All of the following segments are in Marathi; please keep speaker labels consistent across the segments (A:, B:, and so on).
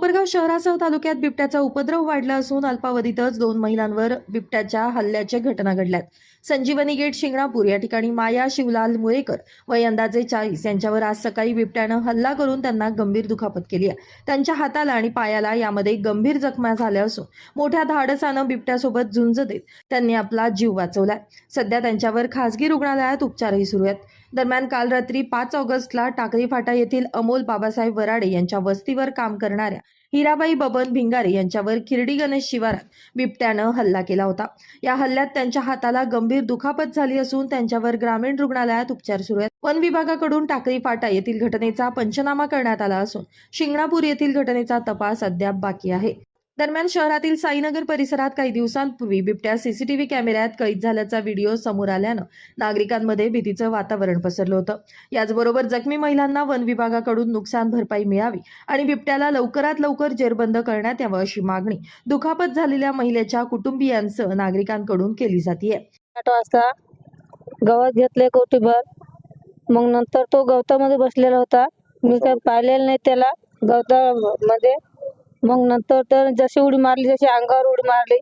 A: कोपरगाव शहरासह तालुक्यात बिबट्याचा उपद्रव वाढला असून अल्पावधीतच दोन महिलांवर बिबट्याच्या हल्ल्याच्या घटना घडल्यात. संजीवनी गेट शिंगणापूर या ठिकाणी माया शिवलाल मुळेकर वय अंदाजे चाळीस यांच्यावर आज सकाळी बिबट्यानं हल्ला करून त्यांना गंभीर दुखापत केली आहे. त्यांच्या हाताला आणि पायाला यामध्ये गंभीर जखमा झाल्या असून मोठ्या धाडसानं बिबट्यासोबत झुंज देत त्यांनी आपला जीव वाचवलाय. सध्या त्यांच्यावर खासगी रुग्णालयात उपचारही सुरू आहेत. दरम्यान काल रात्री पाच ऑगस्टला टाकळी फाटा येथील अमोल बाबासाहेब वराडे यांच्या वस्तीवर काम करणाऱ्या हिराबाई बबन भिंगारे यांच्यावर खिरडी गणेश शिवारात बिबट्यानं हल्ला केला होता. या हल्ल्यात त्यांच्या हाताला गंभीर दुखापत झाली असून त्यांच्यावर ग्रामीण रुग्णालयात उपचार सुरू आहेत. वन विभागाकडून टाकळी फाटा येथील घटनेचा पंचनामा करण्यात आला असून शिंगणापूर येथील घटनेचा तपास अद्याप बाकी आहे. दरम्यान शहरातील साईनगर परिसरात काही दिवसांपूर्वी बिबट्या सीसीटीव्ही कॅमेऱ्यात कैद झाल्याचा व्हिडिओ समोर आल्यानं नागरिकांमध्ये भीतीचं वातावरण पसरलं होतं. याचबरोबर जखमी महिलांना वन विभागाकडून नुकसान भरपाई मिळावी आणि बिबट्याला लवकरात लवकर जेरबंद करण्यात यावं अशी मागणी दुखापत झालेल्या महिलेच्या कुटुंबियांसह नागरिकांकडून केली जाते
B: वाजता गवत घेतले कोटीभर मग नंतर तो गवतामध्ये बसलेला होता. मी काय पाहिलेलं नाही त्याला. गवतामध्ये मग नंतर तर जशी उडी मारली जशी अंगावर उडी मारली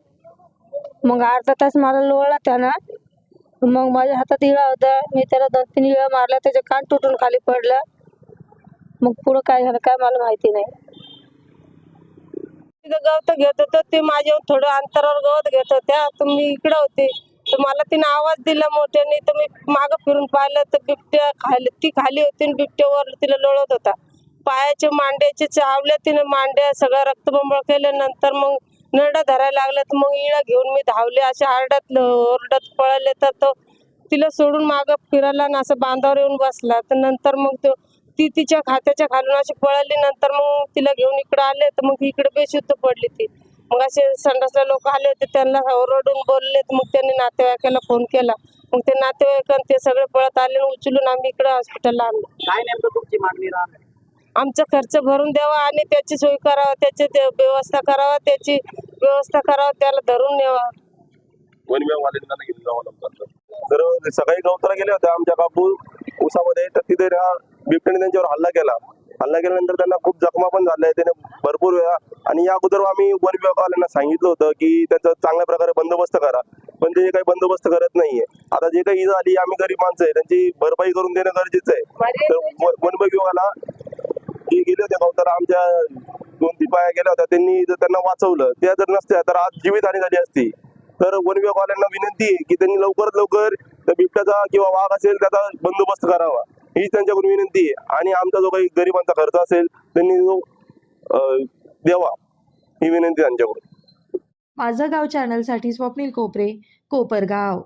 B: मग अर्धा तास मला लोळला त्यानं. मग माझ्या हातात इळा होता. मी त्याला दोन तीन इळा मारला त्याचे कान तुटून खाली पडला. मग पुढं काय झालं काय मला माहिती नाही. तिथं गवत घेत होतं ते माझ्यावर थोडं अंतरावर गवत घेत होत्या. तर मी इकडं होते. तर मला तिने आवाज दिला मोठ्याने. तर मी मागं फिरून पाहिलं तर बिबट्या खाली ती खाली होती आणि बिबट्यावर तिला लोळत होता. पायाचे मांड्याचे चावल्या तिने मांड्या सगळं रक्तबंबळ केल्यानंतर मग नरडा धरायला लागल्या तर मग इळा घेऊन मी धावले. असे आरडत ओरडत पळले तर तो तिला सोडून मागं फिरायला आणि असं बांधावर येऊन बसला. तर नंतर मग तो ती तिच्या खात्याच्या खालून अशी पळाली नंतर मग तिला घेऊन इकडे आले तर मग इकडे बेशुद्ध पडली ती. मग असे संडासला लोक आले होते त्यांना ओरडून बोलले तर मग त्यांनी नातेवाईकाला फोन केला. मग ते नातेवाईक ते सगळे पळत आले उचलून आम्ही इकडे हॉस्पिटलला आणलं.
C: काय नेमकं तुमची मागणी राहणार?
B: आमचा खर्च भरून द्यावा आणि त्याची सोय करावा त्याची व्यवस्था करावा त्याची व्यवस्था करावा त्याला धरून न्यावा.
D: वन विभागवाल्यांना घेऊन जावं लागतं तर सकाळी गवताला गेले होते आमच्या कापू उसामध्ये तर तिथे त्या बिबट्याने त्यांच्यावर हल्ला केला. हल्ला केल्यानंतर त्यांना खूप जखमा पण झाल्या त्याने भरपूर वेळा. आणि या अगोदर आम्ही वन विभागवाल्यांना सांगितलं होतं की त्यांचा चांगल्या प्रकारे बंदोबस्त करा पण ते काही बंदोबस्त करत नाहीये. आता जे काही झाली आम्ही गरीब माणसं आहे त्यांची भरपाई करून देणं गरजेचं आहे. तर वन विभागाला जे गेले होते गवताला आमच्या दोन तीन पाया गेल्या होत्या. त्यांनी जर त्यांना वाचवलं त्या जर नसत्या तर आज जीवितहानी झाली असती. तर वन विभागवाल्यांना विनंती आहे की त्यांनी लवकरात लवकर त्या बिबट्याचा किंवा वाघ असेल त्याचा बंदोबस्त करावा. ही त्यांच्याकडून विनंती आहे. आणि आमचा जो काही गरिबांचा खर्च असेल त्यांनी जो द्यावा. ही विनंती त्यांच्याकडून.
A: माझं गाव चॅनलसाठी स्वप्नील कोपरे कोपरगाव.